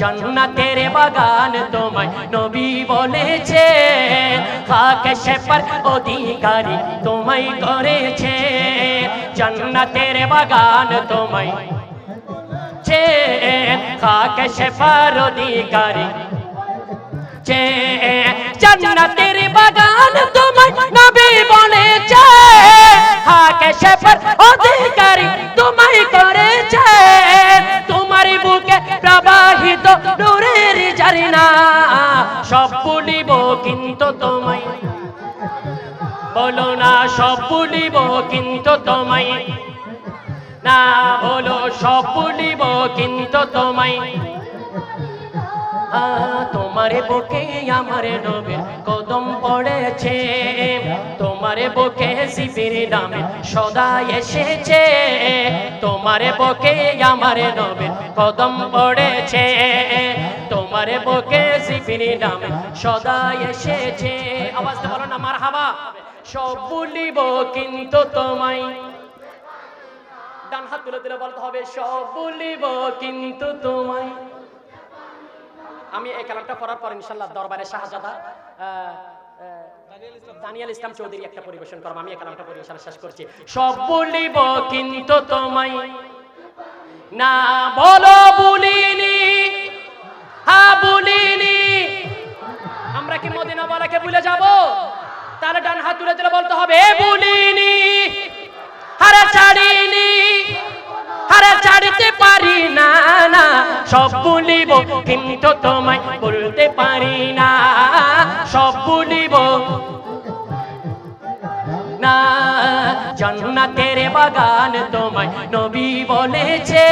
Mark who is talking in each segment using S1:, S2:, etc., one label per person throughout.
S1: জান্নাতের বাগান তোমায় নবী বলেছে। খাকে সেপার অধিকারী তোমায় করেছে। জান্নাতের বাগান তোমায় চে খাকে সেপার অধিকারী। চে জান্নাতের বাগান তোমায় নবী বলেছে। খাকে সেপার অধিকারী কিন্তু তোমায়। বলো না, সব বলিব কিন্তু তোমায়। না, বলো, সব বলিব কিন্তু তোমায়। তোমার বুকে আমারে নবীর কদম পড়েছে। তোমার বুকে শিবির নামে সদা এসেছে। তোমার বুকে আমার নবীর কদম পড়েছে। তোমার বুকে শিবির নামে সদা এসেছে। আওয়াজ বলো না মার হাবা সব বলিব কিন্তু তোমায়। ডান হাত তুলে দিলে বলতে হবে, সব বলিব কিন্তু তোমায়। আমি এই কালামটা পড়ার পর ইনশাল্লাহ দরবারে শাহজাদা দানিয়াল ইসলাম চৌধুরী একটা পরিবেশন করব আমি এই কালামটা পরিবেশন শেষ করছি। সব বলিব কিন্তু তোমায়। না বলো বলিনি হ্যাঁ বলিনি। আমরা কি মদিনা বলাকে ভুলে যাব? তাহলে ডান হাত তুলে দিলে বলতে হবে বলিনি আরে ছাড়িনি আরে ছাড়তে পারি না না। সব ভুলিব কিন্তু তোমায় বলতে পারি না। সব না, জান্নাতের বাগান তোমায় নবী বলেছে।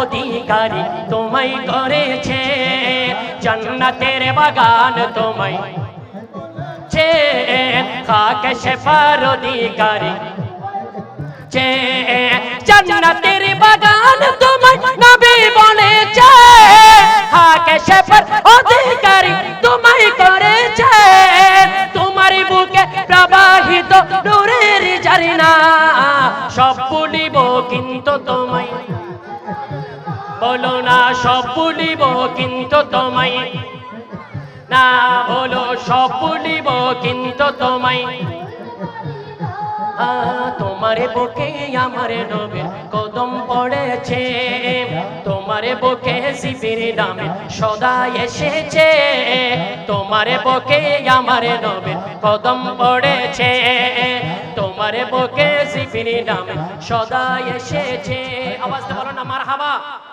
S1: অধিকারী তোমায় করেছে। জান্নাতের বাগান তোমায় চে খাকে সেপার অধিকারী। জান্নাতের ভুলিব কিন্তু তোমায়। বলো না, সব ভুলিব কিন্তু তোমায়। না, বলো, সব ভুলিব কিন্তু তোমায়। তোমার বুকে আমার নবীর কদম পড়েছে। তোমার বুকে শিবির নামে সদা এসেছে। তোমার বুকে আমার নবীর কদম পড়েছে। তোমার বুকে সিপিনি নামে সদাই এসেছে। আওয়াজ বলো না মার হাবা